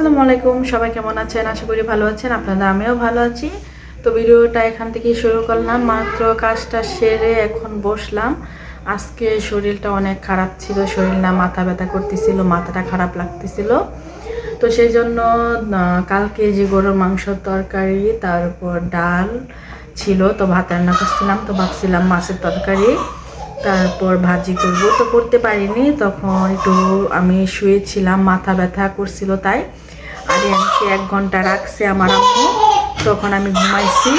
আসসালামু আলাইকুম, সবাই কেমন আছেন? আশা করি ভালো আছেন আপনাদের আমিও ভালো আছি। তো ভিডিওটা এখান থেকে শুরু করলাম, মাত্র কাজটা সেরে এখন বসলাম। আজকে শরীরটা অনেক খারাপ ছিল, শরীর না মাথা ব্যথা করতেছিল, মাথাটা খারাপ লাগতেছিল। তো সেই জন্য কালকে যে গরুর মাংসর তরকারি, তারপর ডাল ছিল, তো ভাত রান্না করছিলাম, তো ভাবছিলাম মাছের তরকারি, তারপর ভাজি করব। তো করতে পারিনি, তখন একটু আমি শুয়েছিলাম, মাথা ব্যথা করছিল তাই। আর আমাকে এক ঘণ্টা রাখছে আমার আম্মু তখন আমি ঘুমাইছি।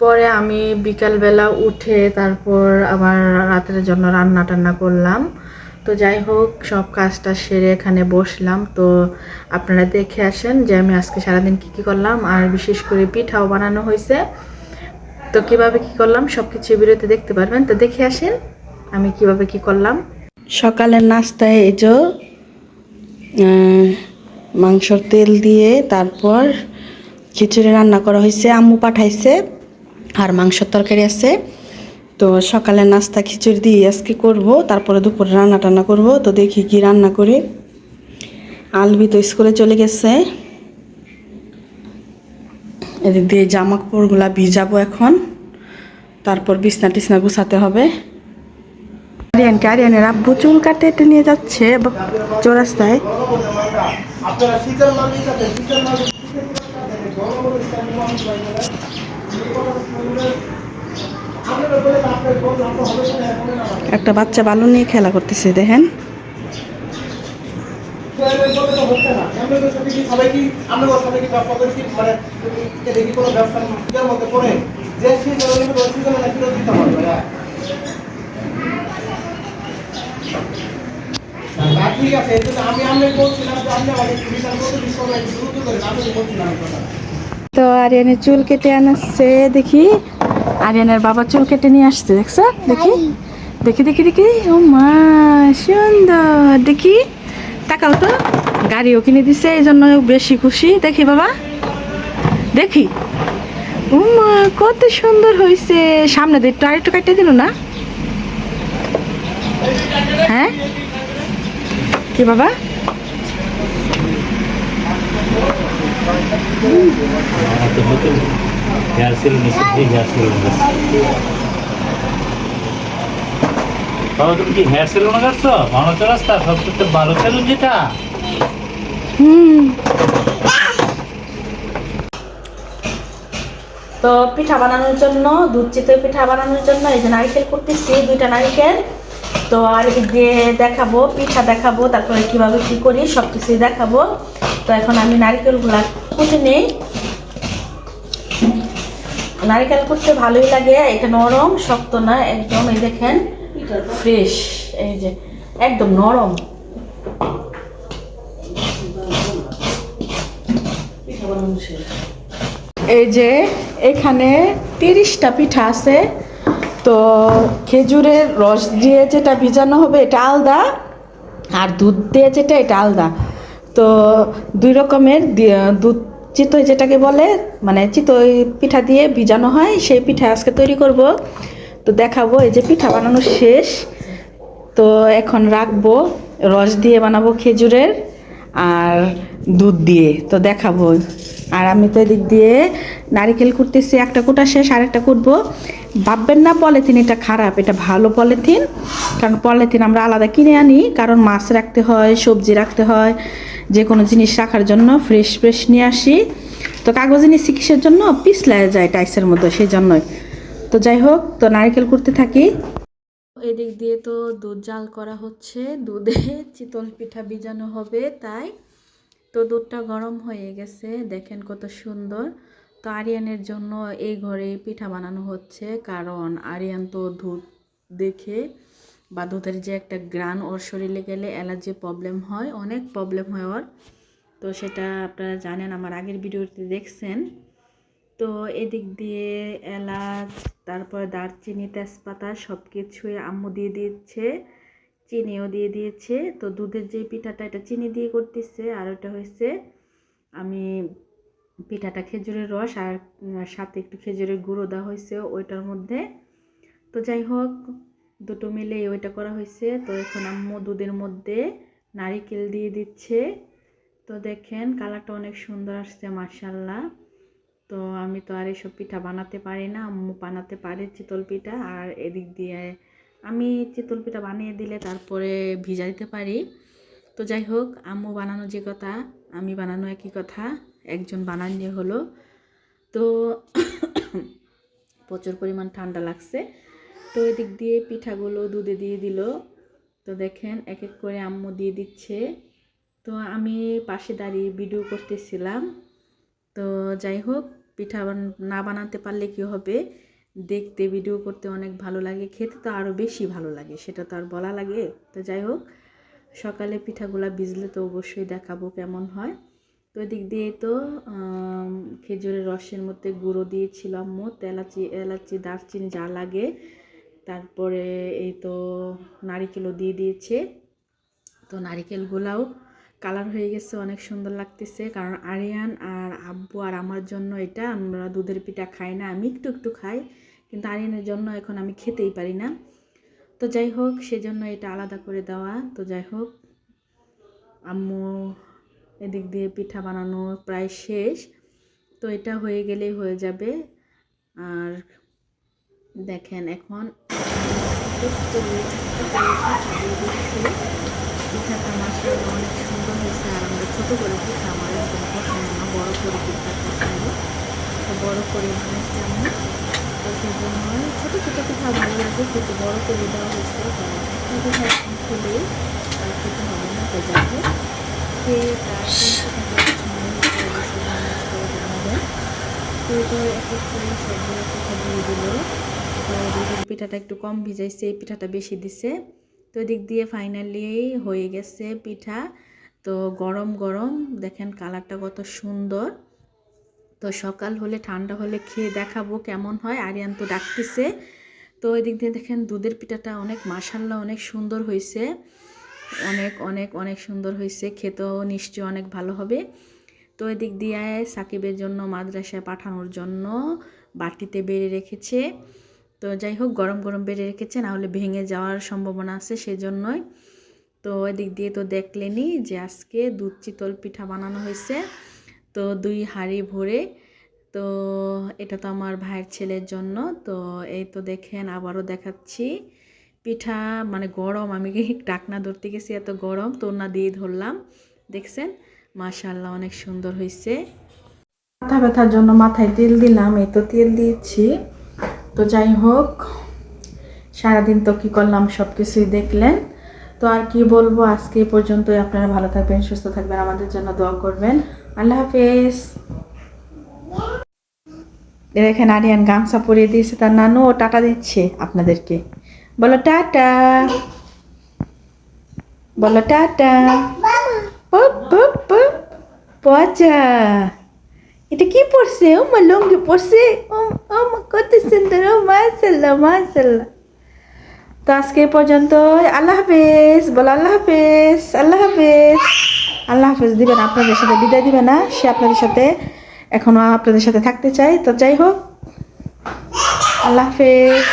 পরে আমি বিকালবেলা উঠে তারপর আবার রাতের জন্য রান্না টান্না করলাম। তো যাই হোক, সব কাজটা সেরে এখানে বসলাম। তো আপনারা দেখে আসেন যে আমি আজকে সারাদিন কি কি করলাম আর বিশেষ করে পিঠাও বানানো হয়েছে। তো কীভাবে কি করলাম সব কিছু ভিডিওতে দেখতে পারবেন। তো দেখে আসেন আমি কীভাবে কি করলাম। সকালের নাস্তায় এই যে মাংসর তেল দিয়ে তারপর খিচুড়ি রান্না করা হয়েছে, আম্মু পাঠাইছে আর মাংসর তরকারি আছে। তো সকালের নাস্তা খিচুড়ি দিয়ে আজকে করব, তারপরে দুপুরে রান্না টান্না করব। তো দেখি কি রান্না করি। আলবি তো স্কুলে চলে গেছে। এদিক দিয়ে জামা কাপড়গুলা ভিজাবো এখন। তারপর বিছনা টিছনা গুছাতে হবে। আরিয়ানকে, আরিয়ানের আব্বু চুল কাটে নিয়ে যাচ্ছে চৌরাস্তায়। আপনারা শীতের মাল নিয়ে যাবেন শীতের মাল আপনারা বলে আপনার বন্ধু আপনার হবে না এখন না একটা বাচ্চা বালু নিয়ে খেলা করতেছে দেখেন সবাই কি ব্যবসা করি কি মানে এটা দেখি কোনো ব্যবসা নিজের মধ্যে করে যে শীতের মধ্যে ওই শীতের না ফেরত দিতে হবে হ্যাঁ না, ঠিক আছে এই জন্য আমি আমি বলছিলাম যে আপনি আমাকে ডিসকাউন্ট দ্রুত করে আমি বলছিলাম তো আরিয়ানের চুল কেটে আনাচ্ছে দেখি। আরিয়ানের বাবা চুল কেটে নিয়ে আসছে দেখছ? দেখি। দেখি দেখি দেখি। ও মা সুন্দর। দেখি। তাকাও তো। গাড়িও কিনে দিছে এই জন্য বেশি খুশি। দেখি বাবা। দেখি। ও মা কত সুন্দর হয়েছে সামনে দিয়ে একটু আরেকটু কাটিয়ে দিল না? হ্যাঁ? কি বাবা? তুমি কি হেয়ার সেলুন করছ মানব রাস্তা সবচেয়ে ভালো সেলুন যেটা তো পিঠা বানানোর জন্য দুধ চিতই পিঠা বানানোর জন্য এই যে নারকেল করতেছি দুইটা নারকেল। তো আর দিয়ে দেখাবো, পিঠা দেখাবো, তারপরে কীভাবে কি করি সব কিছুই দেখাবো। তো এখন আমি নারকেলগুলা কুটে নেই। নারকেল করতে ভালোই লাগে, এটা নরম, শক্ত না, একদম এই দেখেন ফ্রেশ এই যে, একদম নরম। এই যে, এখানে তিরিশটা পিঠা আছে। তো খেজুরের রস দিয়ে যেটা ভিজানো হবে এটা আলাদা, আর দুধ দিয়ে যেটা, এটা আলাদা। তো দুই রকমের দুধ চিতই যেটাকে বলে মানে চিতই পিঠা দিয়ে ভিজানো হয়, সেই পিঠা আজকে তৈরি করব। তো দেখাবো, এই যে পিঠা বানানো শেষ। তো এখন রাখব, রস দিয়ে বানাবো খেজুরের, আর দুধ দিয়ে। তো দেখাবো। আর আমি তো এদিক দিয়ে নারিকেল কুটতেছি, একটা কুটা শেষ আর একটা কুটবো। ভাববেন না, পলিথিন এটা খারাপ, এটা ভালো পলিথিন। কারণ পলিথিন আমরা আলাদা কিনে আনি, কারণ মাছ রাখতে হয়, সবজি রাখতে হয় যে কোনো জিনিস রাখার জন্য ফ্রেশ ফ্রেশ নিয়ে আসি। তো কাগজ নিচ্ছি কিসের জন্য পিছলায় যায় টাইসের মধ্যে সেই জন্যই তো যাই হোক, তো নারিকেল করতে থাকি। এদিক দিয়ে তো দুধ জাল করা হচ্ছে, দুধে চিতল পিঠা ভিজানো হবে, তাই তো দুধটা গরম হয়ে গেছে, দেখেন কত সুন্দর। তো আরিয়ানের জন্য এই ঘরে পিঠা বানানো হচ্ছে, কারণ আরিয়ান তো দুধ দেখে বা দুধের যে একটা গ্রান ওর শরীরে গেলে অ্যালার্জি প্রবলেম হয়, অনেক প্রবলেম হয় ওর। তো সেটা আপনারা জানেন, আমার আগের ভিডিওতে দেখছেন। তো এদিক দিয়ে এলাচ, তারপর দারচিনি, তেজপাতা সব কিছুই আম্মু দিয়ে দিচ্ছে। চিনিও দিয়ে দিয়েছে। তো দুধের যে পিঠাটা, এটা চিনি দিয়ে করতেছে। আর ওটা হয়েছে, আমি পিঠাটা খেজুরের রস আর সাথে একটু খেজুরের গুঁড়ো দেওয়া হয়েছে ওইটার মধ্যে। তো যাই হোক, দুটো মিলে ওইটা করা হয়েছে। তো এখন আম্মু দুধের মধ্যে নারিকেল দিয়ে দিচ্ছে। তো দেখেন, কালারটা অনেক সুন্দর আসছে মার্শাল্লাহ তো আমি তো আর এসব পিঠা বানাতে পারি না। আম্মু বানাতে পারে চিতল পিঠা। আর এদিক দিয়ে আমি চিতল পিঠা বানিয়ে দিলে তারপরে ভিজা দিতে পারি। তো যাই হোক, আম্মু বানানো যে কথা, আমি বানানো একই কথা, একজন বানানো হলো। তো প্রচুর পরিমাণ ঠান্ডা লাগছে। তো এদিক দিয়ে পিঠাগুলো দুধে দিয়ে দিল। তো দেখেন এক এক করে আম্মু দিয়ে দিচ্ছে। তো আমি পাশে দাঁড়িয়ে ভিডিও করতেছিলাম। তো যাই হোক, পিঠা না বানাতে পারলে কি হবে? দেখতে ভিডিও করতে অনেক ভালো লাগে, খেতে তো আরও বেশি ভালো লাগে, সেটা তো আর বলা লাগে। তো যাই হোক, সকালে পিঠাগুলা ভিজলে তো অবশ্যই দেখাবো কেমন হয়। তো এদিক দিয়ে তো খেজুরের রসের মধ্যে গুঁড়ো দিয়েছিল আম্মু এলাচি এলাচি, দারচিনি যা লাগে। তারপরে এই তো নারিকেলও দিয়ে দিয়েছে। তো নারিকেলগুলাও কালার হয়ে গেছে, অনেক সুন্দর লাগতেছে। কারণ আরিয়ান আর আব্বু আর আমার জন্য এটা, আমরা দুধের পিঠা খাই না, আমি একটু একটু খাই। কিন্তু আরিয়ানের জন্য এখন আমি খেতেই পারি না। তো যাই হোক, সেজন্য এটা আলাদা করে দেওয়া। তো যাই হোক, আম্মু এদিক দিয়ে পিঠা বানানো প্রায় শেষ। তো এটা হয়ে গেলেই হয়ে যাবে। আর দেখেন এখন পিঠাটা মাসাল অনেক সুন্দর হয়েছে। আর আমরা ছোটো করে পিঠা আমার পছন্দ না, বড়ো করে পিঠা পছন্দ। তো বড়ো করে বানাইছি আমি। ছোটো ছোটো পিঠা ভালো লাগে কিন্তু বড়ো করে দেওয়া হয়েছে পিঠা খেলেই আর খেতে হবে না তো তো দিয়ে পিঠাটা একটু কম ভিজাইছে এই পিঠাটা বেশি দিছে তো এদিক দিয়ে ফাইনালি হয়ে গেছে পিঠা তো গরম গরম দেখেন কালারটা কত সুন্দর। তো সকাল হলে, ঠান্ডা হলে খেয়ে দেখাবো কেমন হয়। আরিয়ান তো ডাকতেছে। তো এদিক দিয়ে দেখেন দুধের পিঠাটা অনেক মাসাল্লা অনেক সুন্দর হয়েছে। অনেক অনেক অনেক সুন্দর হয়েছে। খেতেও নিশ্চয়ই অনেক ভালো হবে। তো এদিক দিয়ে সাকিবের জন্য মাদ্রাসায় পাঠানোর জন্য বাটিতে বেড়ে রেখেছে। তো যাই হোক, গরম গরম বেড়ে রেখেছে, না হলে ভেঙে যাওয়ার সম্ভাবনা আছে সেজন্যই। তো এদিক দিয়ে তো দেখলেনি যে আজকে দুধ চিতল পিঠা বানানো হয়েছে। তো দুই হাঁড়ি ভরে, তো এটা তো আমার ভাইয়ের ছেলের জন্য, তো এই তো দেখেন আবারও দেখাচ্ছি। পিঠা মানে গরম, আমি ডাকনা ধরতে গেছি এত গরম, তো না দিয়ে ধরলাম, দেখছেন? মাশাল্লাহ অনেক সুন্দর হয়েছে মাথা ব্যথার জন্য মাথায় তেল দিলাম, এই তো তেল দিয়েছি। তো যাই হোক, সারাদিন তো কী করলাম সব কিছুই দেখলেন। তো আর কি বলব, আজকে এই পর্যন্তই। আপনারা ভালো থাকবেন, সুস্থ থাকবেন, আমাদের জন্য দোয়া করবেন। আল্লাহ হাফেজ। দেখেন আরিয়ান গামছা পরিয়ে দিয়েছে, তার নানু ও টাটা দিচ্ছে আপনাদেরকে। বলো টাটা। বলো টাটা। পচা। এটা কি পড়ছে ও মা, লুঙ্গি পড়ছে ও মা, কত সুন্দর। ও মাশাল্লাহ মাশাল্লাহ তো আজকে পর্যন্ত আল্লাহ হাফেজ। বলো আল্লাহ হাফেজ। আল্লাহ হাফেজ। আল্লাহ হাফেজ দিবেন, আপনাদের সাথে বিদায় দিবে না। সে আপনাদের সাথে এখনও আপনাদের সাথে থাকতে চাই তো যাই হোক, আল্লাহ হাফেজ।